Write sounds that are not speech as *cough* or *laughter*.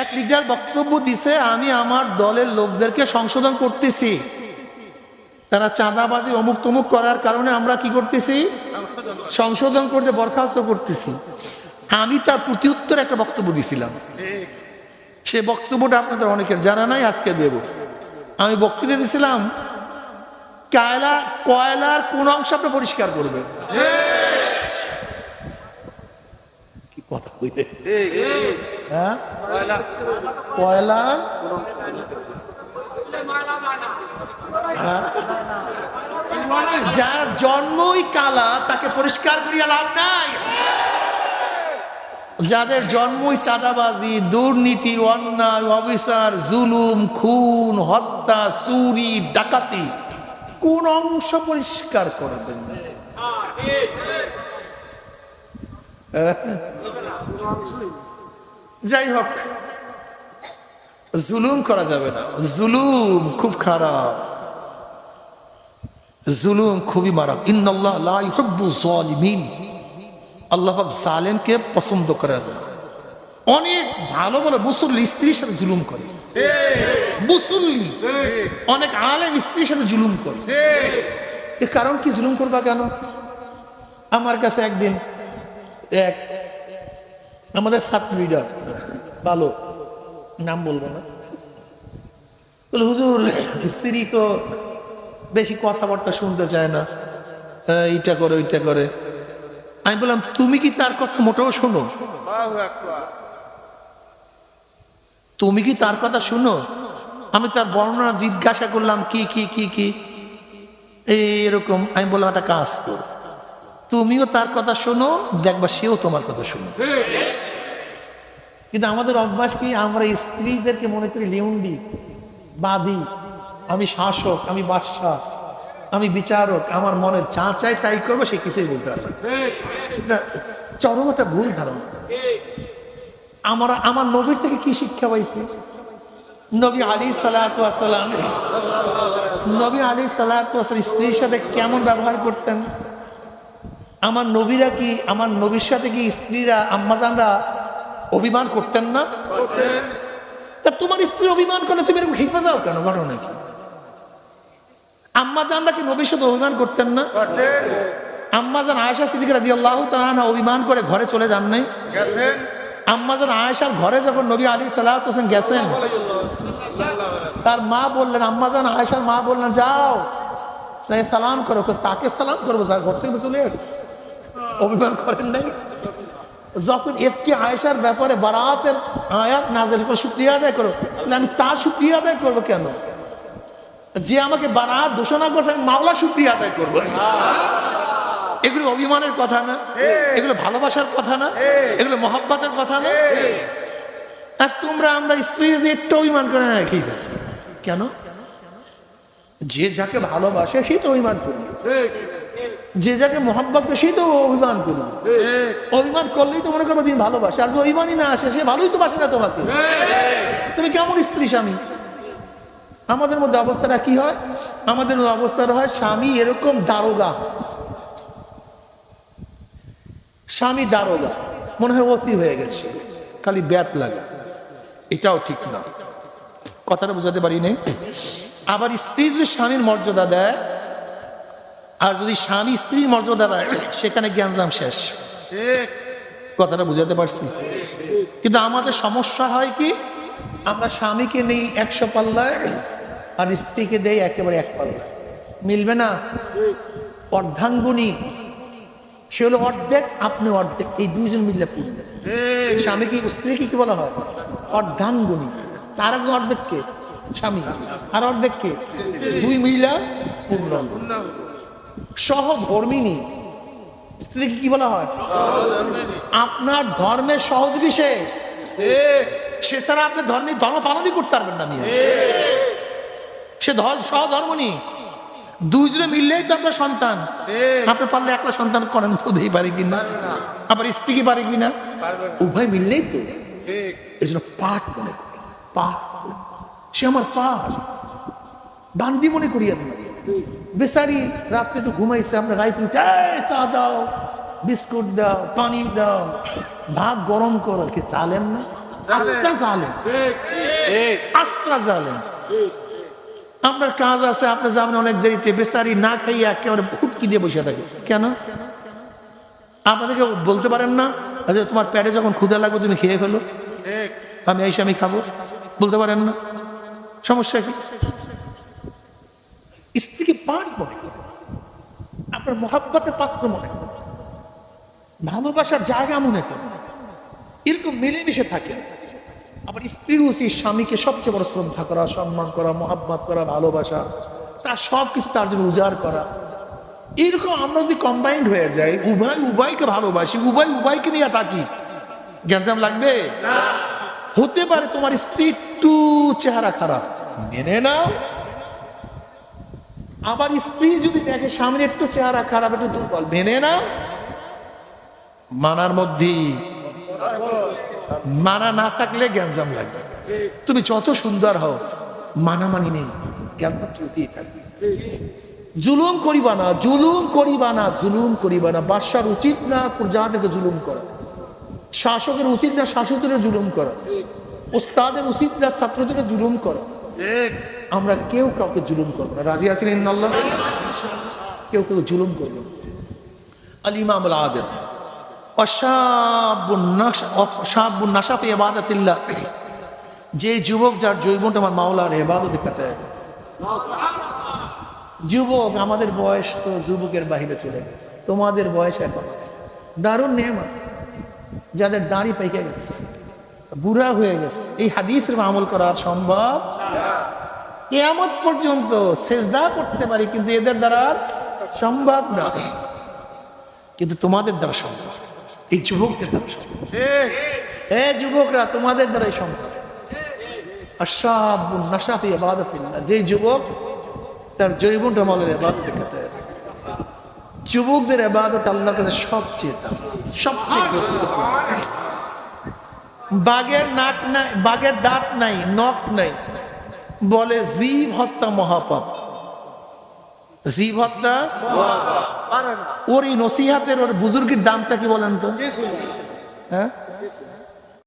এক লিডার বক্তব্য দিছে, আমি আমার দলের লোকদেরকে সংশোধন করতেছি। তারা চাঁদাবাজি অমুক তমুক করার কারণে আমরা কি করতেছি? সংশোধন করতে, বরখাস্ত করতেছি। আমি তার প্রতি উত্তর একটা বক্তব্য দিছিলাম। সে বক্তব্যটা আপনাদের অনেকের জানা নাই, আজকে দেব। আমি বক্তৃতা দিছিলাম, কয়লা, কয়লার কোন অংশ আপনি পরিষ্কার করবেন? কি কথা হইতে হ্যাঁ? কয়লার যার জন্মই কালা তাকে পরিষ্কার করিয়া লাভ নাই। যাদের জন্মই চাঁদাবাজি দুর্নীতি অন্যায় অবিচার জুলুম খুন হত্যা চুরি ডাকাতি কোন অংশ পরিষ্কার করবেন না? *laughs* যাই হোক, জুলুম করা যাবে না। জুলুম খুব খারাপ। জুলুম খুবই মারাপ যালিমিন। আল্লাহ জালেমকে পছন্দ করেন অনেক ভালো ভালো মুসল্লি স্ত্রীর সাথে জুলুম করে। মুসল্লি অনেক আলেম স্ত্রীর সাথে জুলুম করে। এ কারণ কি জুলুম করবা কেন? আমার কাছে একদিন এক আমাদের ছাত্র লিডার। ভালো। নাম বলব না। বলে হুজুর স্ত্রী তো বেশি কথাবার্তা শুনতে চায় না। আহ, এইটা করে ওইটা করে। আমি বললাম তুমি কি তার কথা মোটেও শোনো? তুমি কি তার কথা শুনো? আমি তার বর্ণনা জিজ্ঞাসা করলাম কি কি কি কি? এই এরকম। আমি বললাম একটা কাজ কর। তুমিও তার কথা শোনো, দেখবা সেও তোমার কথা শোনো কিন্তু আমাদের অভ্যাস কি, আমরা স্ত্রীদেরকে মনে করি লিউন্ডি, বাদী, আমি শাসক, আমি বাদশাহ, আমি বিচারক, আমার মনে যা চাই তাই করব, সে কিছুই বলতে পারবে। এটা চরম একটা ভুল ধারণা। আমার আমার নবীর থেকে কি শিক্ষা পাইছি? নবী আলী সালাম নবী আলী সালাম স্ত্রীর সাথে কেমন ব্যবহার করতেন? আমার নবীরা কি আমার নবীর সাথে কি স্ত্রীরা আম্মাজানরা অভিমান করতেন না? তা তোমার স্ত্রী অভিমান করলে তুমি এরকম হিফে যাও কেন? ঘটনা কি? আম্মা জানরা কি নবীর সাথে অভিমান করতেন না? আম্মা জান আয়েশা সিদ্দিক রাজি আল্লাহ তাআলা অভিমান করে ঘরে চলে যান নাই? আম্মা জান আয়েশার ঘরে যখন নবী আলী সাল্লাহ হোসেন গেছেন তার মা বললেন আম্মা জান আয়েশার মা বললেন যাও সে সালাম করো তাকে সালাম করব যার ঘর থেকে চলে আসছে। অভিমান করেন নাই? যখন এফটি আয়েশার ব্যাপারে বারাতের আয়াত নাজেল করে শুক্রিয়া আদায় করো আমি তার শুক্রিয়া আদায় করব কেন? যে আমাকে বারাত ঘোষণা করছে, আমি মাওলা শুক্রিয়া আদায় করব। এগুলো অভিমানের কথা না? এগুলো ভালোবাসার কথা না? এগুলো মহব্বতের কথা না? আর তোমরা, আমরা স্ত্রী যে একটু অভিমান করে না কি? কেন? যে যাকে ভালোবাসে, সে তো অভিমান করবে। যে যাকে মহাব্বত সেই তো অভিমান করবে। অভিমান করলেই তো মনে করব দিন ভালোবাসে আর যে অভিমানই না আসে সে ভালোই তো বাসে না তোমাকে। তুমি কেমন স্ত্রী স্বামী? আমাদের মধ্যে অবস্থাটা কি হয়? আমাদের অবস্থাটা হয় স্বামী এরকম দারোগা। স্বামী দারোগা। মনে হয় ওসি হয়ে গেছে। খালি ব্যাত লাগা। এটাও ঠিক না। কথাটা বোঝাতে পারি নেই? আবার স্ত্রী যদি স্বামীর মর্যাদা দেয় আর যদি স্বামী স্ত্রীর মর্যাদা দেয় সেখানে জ্ঞানজাম শেষ। কথাটা বুঝাতে পারছি। কিন্তু আমাদের সমস্যা হয় কি আমরা স্বামীকে নেই একশো পাল্লায় আর স্ত্রীকে দেই একেবারে এক পাল্লায়। মিলবে না? অর্ধাঙ্গুনি সে হলো অর্ধেক আপনি অর্ধেক এই দুইজন মিললে পূর্ণ স্বামী কি স্ত্রীকে কি বলা হয়? অর্ধাঙ্গুনি তার একজন অর্ধেক কে? স্বামী। আর অর্ধেক কে? দুই মিলা পূর্ণ সহধর্মিনী। স্ত্রীকে কি বলা হয়? আপনার ধর্মের সহযোগী সে সে ছাড়া আপনি ধর্মের ধর্ম পালনই করতে পারবেন না মিয়া। সে ধর সহধর্মনি। দুজনে মিললেই তো আপনার সন্তান। আপনি পারলে একটা সন্তান করেন তো দেই পারে কিনা? আবার স্ত্রী কি পারে কিনা? উভয় মিললেই তো। এই জন্য পাঠ মনে করি। পাঠ। সে আমার পাঠ। বান্দি মনে করি আমি। বেচারি রাত্রে একটু ঘুমাইছে আমরা রাইতে চা দাও বিস্কুট দাও পানি দাও। ভাত গরম করো কি চালেন না? আস্তা জালেম। আস্তা জালেম। আপনার কাজ আছে আপনি যাবেন অনেক দেরিতে বেচারি না খাইয়ে একেবারে ফুটকি দিয়ে বসে থাকে। কেন? আপনাদেরকে বলতে পারেন না? যে তোমার প্যাডে যখন ক্ষুদা লাগবে তুমি খেয়ে ফেলো। আমি এসে আমি খাব। বলতে পারেন না? সমস্যা কি? স্ত্রীকে পান মনে করুন। আপনার মহাব্বতের পাত্র মনে করুন ভালোবাসার জায়গা মনে করুন এরকম মিলেমিশে থাকেন আবার স্ত্রীর উচিত স্বামীকে সবচেয়ে বড় শ্রদ্ধা করা সম্মান করা মহাব্বত করা ভালোবাসা তার সব কিছু তার জন্য উজাড় করা। এরকম আমরা যদি কম্বাইন্ড হয়ে যাই উভয় উভয়কে ভালোবাসি উভয় উভয়কে নিয়ে থাকি। গ্যাঞ্জাম লাগবে? হতে পারে তোমার স্ত্রী একটু চেহারা খারাপ। মেনে নাও। আবার স্ত্রী যদি দেখে সামনে একটু চেহারা খারাপ, একটু দুর্বল, মেনে না? মানার মধ্যেই মানা না থাকলে গ্যাঞ্জাম লাগবে। তুমি যত সুন্দর হও, মানামানি নেই জ্ঞান চলতেই থাকবে? জুলুম করিবা না, জুলুম করিবা না, জুলুম করিবা না। বাদশার উচিত না প্রজাদেরকে জুলুম করা। শাসকের উচিত না শাসকদের জুলুম করা। ওস্তাদের উচিত না ছাত্রদের জুলুম করা। আমরা কেউ কাউকে জুলুম করব না। রাজি আছেন আল্লাহ কেউ কেউ জুলুম করব। আল ইমাম আল আদেম নাসাফি এবাদতিল্লাহ যে যুবক যার জৈবনটা আমার মাওলার এবাদতে কাটায়। যুবক, আমাদের বয়স তো যুবকের বাহিরে চলে গেছে। তোমাদের বয়স এখন। দারুণ নেমা যাদের দাড়ি পাইকে গেছে, বুড়া হয়ে গেছে। এই হাদিসের আমল করা সম্ভব কেয়ামত পর্যন্ত সেজদা করতে পারি, কিন্তু এদের দ্বারা সম্ভব না। কিন্তু তোমাদের দ্বারা সম্ভব। এই যুবকদের দ্বারা সম্ভব। এ যুবকরা, তোমাদের দ্বারাই সম্ভব। আশাবুন নাশাফি ইবাদাতিল্লাহ। যে যুবক, তার জৈবনটা মলের এবাদতে কাটায় যুবকদের এবাদত আল্লাহর কাছে সবচেয়ে দাম, সবচেয়ে গুরুত্বপূর্ণ। বাঘের নাক নাই বাঘের দাঁত নাই, নখ নাই। বলে জীব হত্যা মহাপাপ। জীব হত্যা? ওর এই নসিহাতের ওর বুজুর্গির দামটা কি বলেন তো? হ্যাঁ?